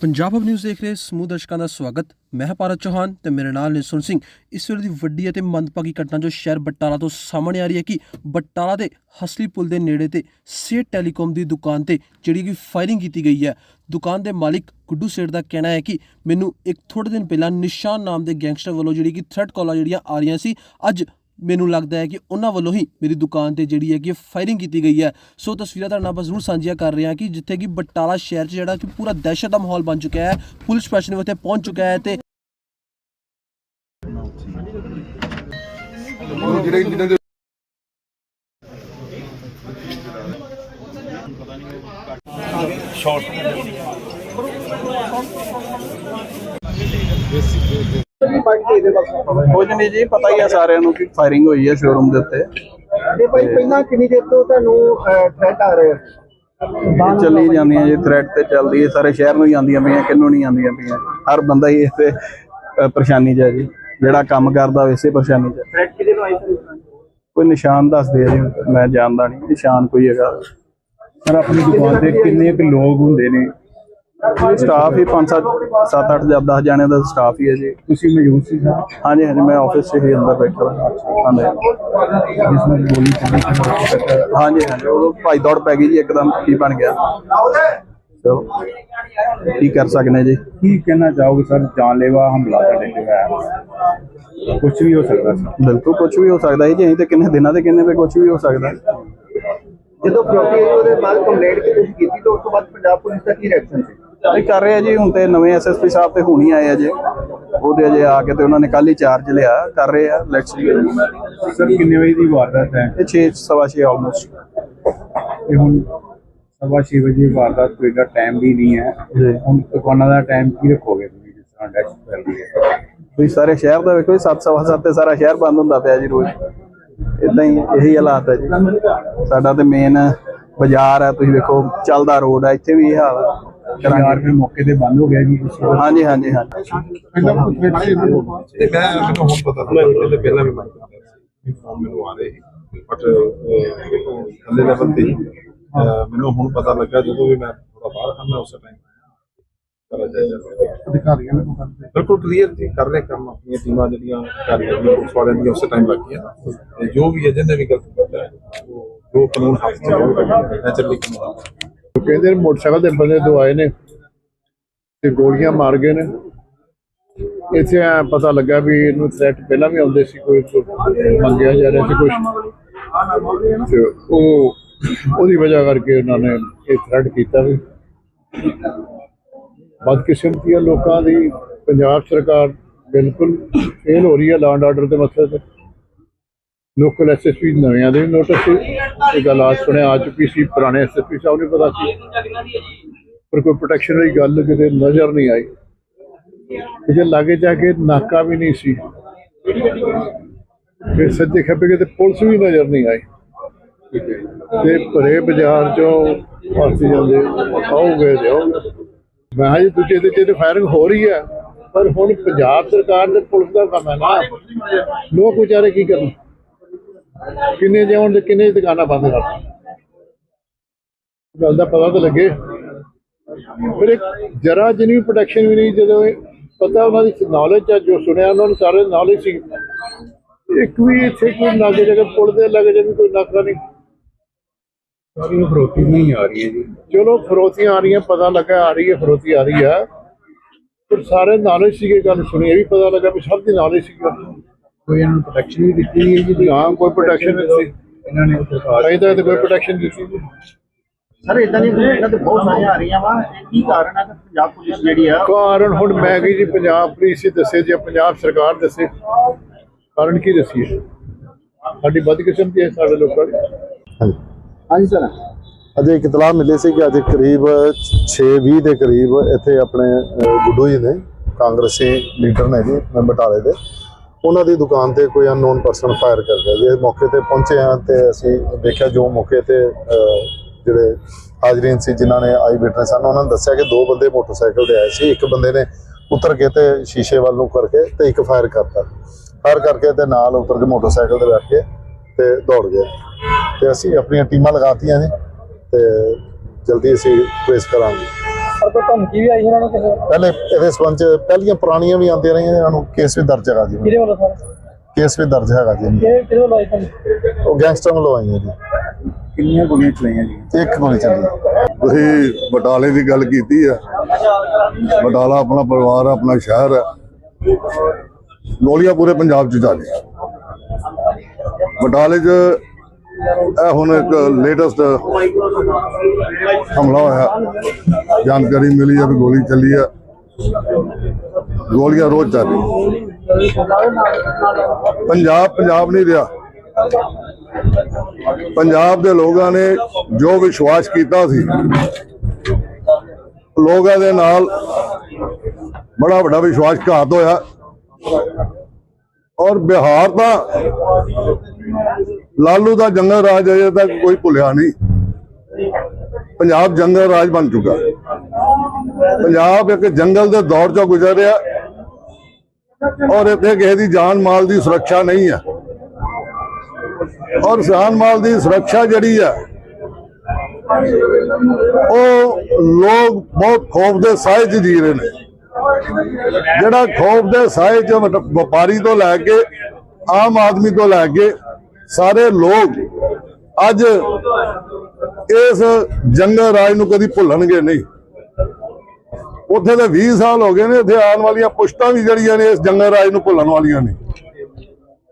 ਪੰਜਾਬ ਹਬ news ਦੇਖ ਰਹੇ ਸਮੂਹ ਦਰਸ਼ਕਾਂ ਦਾ ਸਵਾਗਤ। ਮੈਂ ਹਾਂ ਭਾਰਤ ਚੌਹਾਨ ਤੇ ਮੇਰੇ ਨਾਲ ਨੇ ਸਿੰਘ। ਇਸ ਵੇਲੇ ਦੀ ਵੱਡੀ ਅਤੇ ਮੰਦਭਾਗੀ ਘਟਨਾ ਜੋ ਸ਼ਹਿਰ ਬਟਾਲਾ ਤੋਂ ਸਾਹਮਣੇ ਆ ਰਹੀ ਹੈ ਕਿ ਬਟਾਲਾ ਦੇ ਹਸਲੀ ਪੁਲ ਦੇ ਨੇੜੇ ਤੇ ਸੇਠ ਟੈਲੀਕਾਮ ਦੀ ਦੁਕਾਨ ਤੇ ਜਿਹੜੀ ਕਿ ਫਾਇਰਿੰਗ ਕੀਤੀ ਗਈ ਹੈ। ਦੁਕਾਨ ਦੇ ਮਾਲਿਕ ਗੁੱਡੂ ਸੇਠ ਦਾ ਕਹਿਣਾ ਹੈ ਕਿ ਮੈਨੂੰ ਇੱਕ ਥੋੜੇ ਦਿਨ ਪਹਿਲਾਂ ਨਿਸ਼ਾਨ ਨਾਮ ਦੇ ਗੈਂਗਸਟਰ ਵੱਲੋਂ ਜਿਹੜੀ ਕਿ ਥ੍ਰੈਟ ਕਾਲਾਂ ਜਿਹੜੀਆਂ ਆ ਰਹੀਆਂ ਸੀ, ਅੱਜ ਮੈਨੂੰ ਲੱਗਦਾ ਹੈ ਕਿ ਉਹਨਾਂ ਵੱਲੋਂ ਹੀ ਮੇਰੀ ਦੁਕਾਨ ਤੇ ਜਿਹੜੀ ਹੈ ਕਿ ਫਾਇਰਿੰਗ ਕੀਤੀ ਗਈ ਹੈ। ਸੋ ਤਸਵੀਰਾਂ ਤੁਹਾਡੇ ਨਾਲ ਆਪਾਂ ਜ਼ਰੂਰ ਸਾਂਝੀਆਂ ਕਰ ਰਹੇ ਹਾਂ ਕਿ ਜਿੱਥੇ ਕਿ ਬਟਾਲਾ ਸ਼ਹਿਰ 'ਚ ਜਿਹੜਾ ਕਿ ਪੂਰਾ ਦਹਿਸ਼ਤ ਦਾ ਮਾਹੌਲ ਬਣ ਚੁੱਕਿਆ ਹੈ। ਪੁਲਿਸ ਪ੍ਰਸ਼ਾਸਨ ਉੱਥੇ ਪਹੁੰਚ ਚੁੱਕਾ ਹੈ ਤੇ ਜਿਹੜੇ ਜਿਹਨਾਂ ਦੇ ਕੁਝ ਨਹੀਂ ਜੀ ਪਤਾ ਹੀ ਆ ਸਾਰਿਆਂ ਨੂੰ ਕਿ ਫਾਇਰਿੰਗ ਹੋਈ ਹੈ ਸ਼ੋਰੂਮ ਦੇ ਉੱਤੇ। ਤੇ ਭਾਈ ਪਹਿਲਾਂ ਕਿੰਨੀ ਦੇਰ ਤੋਂ ਤੁਹਾਨੂੰ ਥ੍ਰੈਟ ਆ ਰਿਹਾ ਇਹ ਚੱਲੀ ਜਾਂਦੀਆਂ ਜੀ ਥ੍ਰੈਟ ਤੇ ਚੱਲਦੀ ਹੈ ਸਾਰੇ ਸ਼ਹਿਰ ਨੂੰ ਹੀ ਆਉਂਦੀਆਂ ਪਈਆਂ ਕਿੰਨੂੰ ਨਹੀਂ ਆਉਂਦੀਆਂ ਪਈਆਂ। ਹਰ ਬੰਦਾ ਹੀ ਇਸ ਤੇ ਪਰੇਸ਼ਾਨੀ 'ਚ ਹੈ ਜੀ। ਜਿਹੜਾ ਕੰਮ ਕਰਦਾ ਵੈਸੇ ਪਰੇਸ਼ਾਨੀ 'ਚ ਹੈ। ਥ੍ਰੈਟ ਕਿਹਦੇ ਤੋਂ ਆਈ ਸਰ ਕੋਈ ਨਿਸ਼ਾਨ ਦੱਸਦੇ ਆ ਜੀ ਮੈਂ ਜਾਣਦਾ ਨਹੀਂ ਨਿਸ਼ਾਨ ਕੋਈ ਹੈਗਾ। ਸਰ ਆਪਣੀ ਦੁਕਾਨ ਤੇ ਕਿੰਨੇ ਕੁ ਲੋਕ ਹੁੰਦੇ ਨੇ? ਸਟਾਫ ਹੀ 5 7 7 8 ਜਾਂ 10 ਜਾਣਿਆਂ ਦਾ ਸਟਾਫ ਹੀ ਹੈ ਜੀ। ਤੁਸੀਂ ਮੌਜੂਦ ਸੀ ਸਰ? ਹਾਂਜੀ ਹਾਂਜੀ ਮੈਂ ਆਫਿਸ 'ਚ ਹੀ ਅੰਦਰ ਬੈਠਾ ਹਾਂ। ਹਾਂਜੀ। ਜਿਸ ਨੂੰ ਗੋਲੀ ਚੱਲੀ ਹਾਂਜੀ ਹਾਂਜੀ ਉਹ ਭਾਈ ਦੌੜ ਪੈ ਗਈ ਜੀ ਇੱਕਦਮ ਕੀ ਬਣ ਗਿਆ। ਚਲੋ ਕੀ ਕਰ ਸਕਨੇ ਜੀ? ਕੀ ਕਹਿਣਾ ਚਾਹੋਗੇ ਸਰ? ਜਾਨਲੇਵਾ ਹਮਲਾ ਤੁਹਾਡੇ ਤੇ ਹੋਇਆ। ਕੁਝ ਵੀ ਹੋ ਸਕਦਾ ਸਰ ਬਿਲਕੁਲ ਕੁਝ ਵੀ ਹੋ ਸਕਦਾ ਹੈ ਜੀ ਅਸੀਂ ਤੇ ਕਿੰਨੇ ਦਿਨਾਂ ਦੇ ਕਿੰਨੇ ਵੇ ਕੁਝ ਵੀ ਹੋ ਸਕਦਾ। ਜਦੋਂ ਪ੍ਰੋਪਰਟੀ ਉਹਦੇ ਬਾਅਦ ਕੰਪਲੇਂਟ ਕਿ ਤੁਸੀਂ ਕੀਤੀ ਤਾਂ ਉਸ ਤੋਂ ਬਾਅਦ ਪੰਜਾਬ ਪੁਲਿਸ ਦਾ ਕੀ ਰਿਐਕਸ਼ਨ ਸੀ? ਇਹ ਕਰ ਰਹੇ ਆ ਜੀ ਹੁਣ ਤੇ ਨਵੇਂ ਐਸਐਸਪੀ ਸਾਹਿਬ ਤੇ ਹੁਣੀ ਆਏ ਆ ਜੀ। ਉਹਦੇ ਅਜੇ ਆ ਕੇ ਤੇ ਉਹਨਾਂ ਨੇ ਕੱਲ ਹੀ ਚਾਰਜ ਲਿਆ ਕਰ ਰਹੇ ਆ ਲੈਟਸ ਸੀ ਸਰ ਕਿੰਨੇ ਵਜੇ ਦੀ ਵਾਰਦਾਤ ਹੈ? ਇਹ 6 ਸਵਾ 6 ਆਲਮੋਸਟ ਤੇ ਹੁਣ ਸਵਾ ਛੇ ਵਜੇ ਵਾਰਦਾਤ ਕੋਈ ਦਾ ਟਾਈਮ ਵੀ ਨਹੀਂ ਹੈ। ਹੁਣ ਦੁਕਾਨਾਂ ਦਾ ਟਾਈਮ ਕੀ ਰੱਖੋਗੇ ਤੁਸੀਂ ਜਿਸ ਤਰ੍ਹਾਂ ਡੈਸ਼ ਚੱਲ ਰਹੀ ਹੈ? ਤੁਸੀਂ ਸਾਰੇ ਸ਼ਹਿਰ ਦਾ ਵੇਖੋ 7 ਸਵਾ 7 ਤੇ ਸਾਰਾ ਸ਼ਹਿਰ ਬੰਦ ਹੁੰਦਾ ਪਿਆ ਜੀ ਰੋਜ਼। ਇਦਾਂ ਹੀ ਇਹੀ ਹਾਲਾਤ ਹੈ ਜੀ। ਸਾਡਾ ਤੇ ਮੇਨ ਬਾਜ਼ਾਰ ਹੈ ਤੁਸੀਂ ਵੇਖੋ ਚੱਲਦਾ ਰੋਡ ਹੈ ਇੱਥੇ ਵੀ ਇਹ ਹਾਲ ਹੈ। ਯਾਰ ਫਿਰ ਮੌਕੇ ਤੇ ਬੰਦ ਹੋ ਗਿਆ ਜੀ। ਹਾਂਜੀ ਹਾਂਜੀ ਹਾਂਜੀ। ਤੇ ਮੈਂ ਮੈਨੂੰ ਹੁਣ ਪਤਾ ਲੱਗਾ ਪਹਿਲੇ ਪਹਿਲਾਂ ਵੀ ਮੈਂ ਸੀ ਫੋਨ ਮੈਨੂੰ ਆ ਰਹੇ ਬਟ ਥੱਲੇ ਲੈਵਲ ਤੇ ਹੀ, ਮੈਨੂੰ ਹੁਣ ਪਤਾ ਲੱਗਾ ਜਦੋਂ ਵੀ ਮੈਂ ਥੋੜਾ ਬਾਹਰ ਹਾਂ ਮੈਂ ਉਸੇ ਟਾਈਮ ਅਧਿਕਾਰੀਆਂ ਨੂੰ ਕਰਦੇ ਬਿਲਕੁਲ ਕਲੀਅਰ ਜੀ ਕਰ ਰਹੇ ਕੰਮ ਆਪਣੀਆਂ ਟੀਮਾਂ ਜਿਹੜੀਆਂ ਕਰ ਰਹੀਆਂ ਨੇ ਪੁਲਿਸ ਵਾਲਿਆਂ ਦੀਆਂ ਉਸੇ ਟਾਈਮ ਲੱਗ ਗਈਆਂ ਤੇ ਜੋ ਵੀ ਹੈ ਜਿਹਨੇ ਵੀ ਗਲਤ ਕੀਤਾ ਹੈ ਉਹ ਜੋ ਕਾਨੂੰਨ ਹੱਥ ਚ ਹੋਵੇ ਨੈਚੁਰਲੀ ਕਾਨੂੰਨ ਕਹਿੰਦੇ ਨੇ ਮੋਟਰਸਾਈਕਲ ਦੇ ਬੰਦੇ ਦੋ ਆਏ ਨੇ ਤੇ ਗੋਲੀਆਂ ਮਾਰ ਗਏ ਨੇ। ਇੱਥੇ ਐਂ ਪਤਾ ਲੱਗਾ ਵੀ ਇਹਨੂੰ ਥ੍ਰੈਟ ਪਹਿਲਾਂ ਵੀ ਆਉਂਦੇ ਸੀ, ਕੋਈ ਮੰਗਿਆ ਜਾ ਰਿਹਾ ਸੀ ਕੁਝ ਤੇ ਉਹ, ਉਹਦੀ ਵਜ੍ਹਾ ਕਰਕੇ ਉਹਨਾਂ ਨੇ ਇਹ ਥ੍ਰੈਟ ਕੀਤਾ ਵੀ। ਬਦਕਿਸਮਤੀ ਹੈ ਲੋਕਾਂ ਦੀ ਪੰਜਾਬ ਸਰਕਾਰ ਬਿਲਕੁਲ ਫੇਲ ਹੋ ਰਹੀ ਹੈ ਲਾਂਡ ਆਰਡਰ ਦੇ ਮਸਲੇ ਤੇ। ਲੋਕਲ ਐਸਐਸਪੀ ਨਵਿਆਂ ਦੇ ਨੋਟਿਸ ਸੀ। ਇਹ ਗੱਲ ਆ ਸੁਣਿਆ, ਆ ਚੁੱਕੀ ਸੀ, ਪੁਰਾਣੇ ਐਸਐਸਪੀ ਸਾਹਿਬ ਨੂੰ ਪਤਾ ਸੀ। ਪਰ ਕੋਈ ਪ੍ਰੋਟੈਕਸ਼ਨ ਦੀ ਗੱਲ ਕਿਤੇ ਨਜ਼ਰ ਨਹੀਂ ਆਈ। ਜੇ ਲਾਗੇ ਜਾ ਕੇ ਨਾਕਾ ਵੀ ਨਹੀਂ ਸੀ। ਫਿਰ ਸੱਜੇ ਖੱਬੇ ਕਿਤੇ ਪੁਲਿਸ ਵੀ ਨਜ਼ਰ ਨਹੀਂ ਆਈ। ਤੇ ਭਰੇ ਬਾਜ਼ਾਰ ਚੋਂ ਫਸ ਜਾਂਦੇ ਆਉਗੇ ਤੇ ਮੈਂ ਕਿਹਾ ਜੀ ਦੂਜੇ ਤੇ ਜਿਹੜੇ ਫਾਇਰਿੰਗ ਹੋ ਰਹੀ ਹੈ, ਪਰ ਹੁਣ ਪੰਜਾਬ ਸਰਕਾਰ ਤੇ ਪੁਲਿਸ ਦਾ ਕੰਮ ਹੈ ਨਾ। ਲੋਕ ਵਿਚਾਰੇ ਕੀ ਕਰਨ? ਕਿੰਨੇ ਜਾਉਣ ਤੇ ਕਿੰਨੇ ਦੁਕਾਨਾਂ ਬੰਦ ਕਰ ਗੱਲ ਦਾ ਪਤਾ ਤਾਂ ਲੱਗੇ। ਫਿਰ ਜਰਾ ਜਿੰਨੀ ਪ੍ਰੋਟੈਕਸ਼ਨ ਵੀ ਨਹੀਂ ਜਦੋਂ ਪਤਾ ਉਹਨਾਂ ਦੀ ਨੌਲੇਜ ਆ ਜੋ ਸੁਣਿਆ ਉਹਨਾਂ ਨੂੰ ਸਾਰੇ ਨੌਲੇਜ ਸੀ। ਇੱਕ ਵੀ ਇੱਥੇ ਕੋਈ ਲਾਗੇ ਜਗ੍ਹਾ ਪੁਲ ਦੇ ਲੱਗੇ ਜੇ ਕੋਈ ਨਾਕਾ ਨਹੀਂ। ਸਾਰੀਆਂ ਫਰੋਤੀ ਨਹੀਂ ਆ ਰਹੀ ਜੀ। ਚਲੋ ਫਰੋਤੀਆਂ ਆ ਰਹੀਆਂ ਪਤਾ ਲੱਗਾ ਆ ਰਹੀ ਹੈ ਫਰੋਤੀ ਆ ਰਹੀ ਹੈ। ਪਰ ਸਾਰੇ ਨੌਲੇਜ ਸੀਗੇ ਗੱਲ ਸੁਣੀ ਇਹ ਵੀ ਪਤਾ ਲੱਗਾ ਵੀ ਸਭ ਦੀ ਨੌਲੇਜ ਸੀ ਕੋਈ ਇਹਨਾਂ ਨੂੰ ਪ੍ਰੋਟੈਕਸ਼ਨ ਵੀ ਦਿੱਤੀ ਹੈ ਜੀ? ਹਾਂ ਕੋਈ ਪ੍ਰੋਟੈਕਸ਼ਨ ਨਹੀਂ ਸੀ ਇਹਨਾਂ ਨੇ ਸਰਕਾਰ ਤੱਕ ਤਾਂ ਕੋਈ ਪ੍ਰੋਟੈਕਸ਼ਨ ਨਹੀਂ ਸੀ ਸਰ ਇਦਾਂ ਦੀ ਕੰਪਲੇਂਟਾਂ ਤੇ ਬਹੁਤ ਸਾਰੀਆਂ ਆ ਰਹੀਆਂ ਵਾ। ਇਹ ਕੀ ਕਾਰਨ ਹੈ ਕਿ ਪੰਜਾਬ ਪੁਲਿਸ ਜਿਹੜੀ ਆ ਕਾਰਨ ਹੁਣ ਮੈਂ ਕਹੀ ਜੀ ਪੰਜਾਬ ਪੁਲਿਸ ਹੀ ਦੱਸੇ ਜਾਂ ਪੰਜਾਬ ਸਰਕਾਰ ਦੱਸੇ। ਕਾਰਨ ਕੀ ਦੱਸੀਏ? ਸਾਡੀ ਬਦਕਿਸਮਤੀ ਹੈ ਸਾਡੇ ਲੋਕਾਂ ਦੀ। ਹਾਂਜੀ। ਸਰ। ਅਜੇ ਇੱਕ ਇਤਲਾਹ ਮਿਲੀ ਸੀ ਕਿ ਅੱਜ ਕਰੀਬ 6:20 ਦੇ ਕਰੀਬ ਇੱਥੇ ਆਪਣੇ ਅਹ, ਗੁੱਡੂ ਜੀ ਨੇ ਕਾਂਗਰਸੀ ਲੀਡਰ ਨੇ ਜੀ ਮੈਂ ਬਟਾਲੇ ਦੇ। ਉਹਨਾਂ ਦੀ ਦੁਕਾਨ ਤੇ ਕੋਈ ਅਨਨੋਨ ਪਰਸਨ ਫਾਇਰ ਕਰ ਗਿਆ ਜੇ। ਮੌਕੇ ਤੇ ਪਹੁੰਚੇ ਹਾਂ ਤੇ ਅਸੀਂ ਦੇਖਿਆ ਜੋ ਮੌਕੇ ਤੇ ਜਿਹੜੇ ਹਾਜ਼ਰੀਨ ਸੀ ਜਿਨ੍ਹਾਂ ਨੇ ਆਈ ਵਿਟਨੈਸ ਸਨ ਉਹਨਾਂ ਨੇ ਦੱਸਿਆ ਕਿ ਦੋ ਬੰਦੇ ਮੋਟਰਸਾਈਕਲ ਤੇ ਆਏ ਸੀ। ਇੱਕ ਬੰਦੇ ਨੇ ਉਤਰ ਕੇ ਤੇ ਸ਼ੀਸ਼ੇ ਵੱਲ ਨੂੰ ਕਰਕੇ ਤੇ ਇੱਕ ਫਾਇਰ ਕਰਤਾ। ਫਾਇਰ ਕਰਕੇ ਤੇ ਨਾਲ ਉਤਰ ਕੇ ਮੋਟਰਸਾਈਕਲ ਤੇ ਬੈਠ ਕੇ ਤੇ ਦੌੜ ਗਏ। ਤੇ ਅਸੀਂ ਆਪਣੀਆਂ ਟੀਮਾਂ ਲਗਾਤੀਆਂ ਨੇ ਤੇ ਜਲਦੀ ਅਸੀਂ ਟ੍ਰੇਸ ਕਰਾਂਗੇ। ਪਰ ਕੋਈ ਧਮਕੀ ਵੀ ਆਈ ਇਹਨਾਂ ਨੂੰ ਕਿਸੇ ਪਹਿਲੇ ਇਹਦੇ ਸੰਬੰਧ ਚ ਪਹਿਲੀਆਂ ਪੁਰਾਣੀਆਂ ਵੀ ਆਉਂਦੀਆਂ ਰਹੀਆਂ ਇਹਨਾਂ ਨੂੰ ਕੇਸ ਵੀ ਦਰਜ ਹੈਗਾ ਜੀ ਕਿਹਦੇ ਵੱਲੋਂ ਸਰ? ਕੇਸ ਵੀ ਦਰਜ ਹੈਗਾ ਜੀ। ਕਿਹਦੇ ਕਿਹਦੇ ਵੱਲੋਂ ਆਈ ਤੁਹਾਨੂੰ ਉਹ ਗੈਂਗਸਟਰ ਵੱਲੋਂ ਆਈਆਂ ਜੀ। ਕਿੰਨੀਆਂ ਗੋਲੀਆਂ ਚਲਾਈਆਂ ਜੀ? ਇੱਕ ਗੋਲੀ ਚੱਲੀ। ਤੁਸੀਂ ਬਟਾਲੇ ਦੀ ਗੱਲ ਕੀਤੀ ਹੈ ਬਟਾਲਾ ਆਪਣਾ ਪਰਿਵਾਰ ਆਪਣਾ ਸ਼ਹਿਰ ਹੈ ਗੋਲੀਆਂ ਪੂਰੇ ਪੰਜਾਬ 'ਚ ਚੱਲੀਆਂ ਬਟਾਲੇ 'ਚ ਇਹ ਹੁਣ ਇੱਕ ਲੇਟੈਸਟ ਹਮਲਾ ਹੋਇਆ। ਜਾਣਕਾਰੀ ਮਿਲੀ ਹੈ ਵੀ ਗੋਲੀ ਚੱਲੀ ਹੈ। ਗੋਲੀਆਂ ਰੋਜ਼ ਚੱਲ ਰਹੀਆਂ ਪੰਜਾਬ ਪੰਜਾਬ ਨਹੀਂ ਰਿਹਾ। ਪੰਜਾਬ ਦੇ ਲੋਕਾਂ ਨੇ ਜੋ ਵਿਸ਼ਵਾਸ ਕੀਤਾ ਸੀ, ਲੋਕਾਂ ਦੇ ਨਾਲ ਬੜਾ ਵੱਡਾ ਵਿਸ਼ਵਾਸ ਘਾਤ ਹੋਇਆ। ਔਰ ਬਿਹਾਰ ਦਾ ਲਾਲੂ ਦਾ ਜੰਗਲ ਰਾਜ ਅਜੇ ਤੱਕ ਕੋਈ ਭੁੱਲਿਆ ਨਹੀਂ। ਪੰਜਾਬ ਜੰਗਲ ਰਾਜ ਬਣ ਚੁੱਕਾ। ਪੰਜਾਬ ਇੱਕ ਜੰਗਲ ਦੇ ਦੌਰ ਚੋਂ ਗੁਜ਼ਰ ਰਿਹਾ। ਔਰ ਇੱਥੇ ਕਿਸੇ ਦੀ ਜਾਨ ਮਾਲ ਦੀ ਸੁਰੱਖਿਆ ਨਹੀਂ ਹੈ। ਔਰ ਜਾਨ ਮਾਲ ਦੀ ਸੁਰੱਖਿਆ ਜਿਹੜੀ ਹੈ, ਉਹ ਲੋਕ ਬਹੁਤ ਖੋਫ ਦੇ ਸਾਏ 'ਚ ਜੀ ਰਹੇ ਨੇ। ਜਿਹੜਾ ਖੋਫ ਦੇ ਸਾਏ 'ਚ ਵਪਾਰੀ ਤੋਂ ਲੈ ਕੇ ਆਮ ਆਦਮੀ ਤੋਂ ਲੈ ਕੇ ਸਾਰੇ ਲੋਕ ਅੱਜ ਇਸ ਜੰਗਲ ਰਾਜ ਨੂੰ ਕਦੀ ਭੁੱਲਣਗੇ ਨਹੀਂ। ਉੱਥੇ ਤਾਂ 20 ਸਾਲ ਹੋ ਗਏ ਨੇ, ਇੱਥੇ ਆਉਣ ਵਾਲੀਆਂ ਪੁਸ਼ਤਾਂ ਵੀ ਜਿਹੜੀਆਂ ਨੇ ਇਸ ਜੰਗਲ ਰਾਜ ਨੂੰ ਭੁੱਲਣ ਵਾਲੀਆਂ ਨੇ।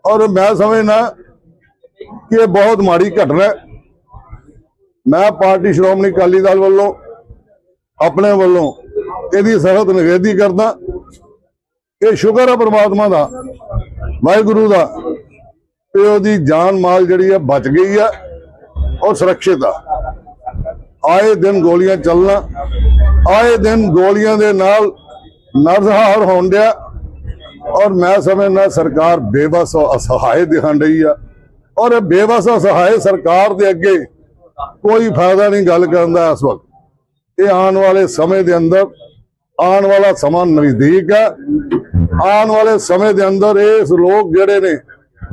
ਔਰ ਮੈਂ ਸਮਝਦਾ ਕਿ ਇਹ ਬਹੁਤ ਮਾੜੀ ਘਟਨਾ ਹੈ। ਮੈਂ ਪਾਰਟੀ ਸ਼੍ਰੋਮਣੀ ਅਕਾਲੀ ਦਲ ਵੱਲੋਂ, ਆਪਣੇ ਵੱਲੋਂ ਇਹਦੀ ਸਖਤ ਨਿਗਰਾਨੀ ਕਰਦਾ। ਇਹ ਸ਼ੁਕਰ ਹੈ ਪਰਮਾਤਮਾ ਦਾ, ਵਾਹਿਗੁਰੂ ਦਾ ਕਿ ਉਹਦੀ ਜਾਨ ਮਾਲ ਜਿਹੜੀ ਹੈ ਬਚ ਗਈ ਹੈ ਔਰ ਸੁਰੱਖਿਅਤ ਆ। ਆਏ ਦਿਨ ਗੋਲੀਆਂ ਚੱਲਣਾ, ਆਏ ਦਿਨ ਗੋਲੀਆਂ ਦੇ ਨਾਲ ਨਰਸਹਾਰ ਹੋਣ ਡਿਆ ਔਰ ਮੈਂ ਸਮਝਦਾ ਸਰਕਾਰ ਬੇਬਸ ਅਸਹਾਏ ਦਿਖਣ ਰਹੀ ਆ। ਔਰ ਇਹ ਬੇਬਸ ਅਸਹਾਏ ਸਰਕਾਰ ਦੇ ਅੱਗੇ ਕੋਈ ਫਾਇਦਾ ਨਹੀਂ ਗੱਲ ਕਰਨ ਦਾ ਇਸ ਵਕਤ। ਇਹ ਆਉਣ ਵਾਲੇ ਸਮੇਂ ਦੇ ਅੰਦਰ, ਆਉਣ ਵਾਲਾ ਸਮਾਂ ਨਜ਼ਦੀਕ ਹੈ ਆਉਣ ਵਾਲੇ ਸਮੇਂ ਦੇ ਅੰਦਰ ਇਸ ਲੋਕ ਜਿਹੜੇ ਨੇ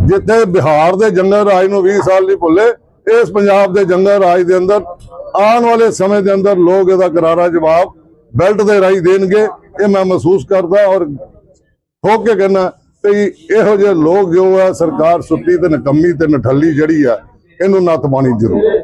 ਜਿੱਥੇ ਬਿਹਾਰ ਦੇ ਜੰਗਲ ਰਾਜ ਨੂੰ 20 ਸਾਲ ਨਹੀਂ ਭੁੱਲੇ, ਇਸ ਪੰਜਾਬ ਦੇ ਜੰਗਲ ਰਾਜ ਦੇ ਅੰਦਰ, ਆਉਣ ਵਾਲੇ ਸਮੇਂ ਦੇ ਅੰਦਰ ਲੋਕ ਇਹਦਾ ਕਰਾਰਾ ਜਵਾਬ ਬੈਲਟ ਦੇ ਰਾਹੀਂ ਦੇਣਗੇ, ਇਹ ਮੈਂ ਮਹਿਸੂਸ ਕਰਦਾ ਔਰ ਠੋਕ ਕੇ ਕਹਿੰਦਾ ਵੀ ਇਹੋ ਜਿਹੇ ਲੋਕ ਜੋ ਹੈ ਸਰਕਾਰ ਸੁੱਤੀ ਤੇ ਨਕੰਮੀ ਤੇ ਨਠੱਲੀ ਜਿਹੜੀ ਆ, ਇਹਨੂੰ ਨੱਤ ਪਾਣੀ ਜ਼ਰੂਰ।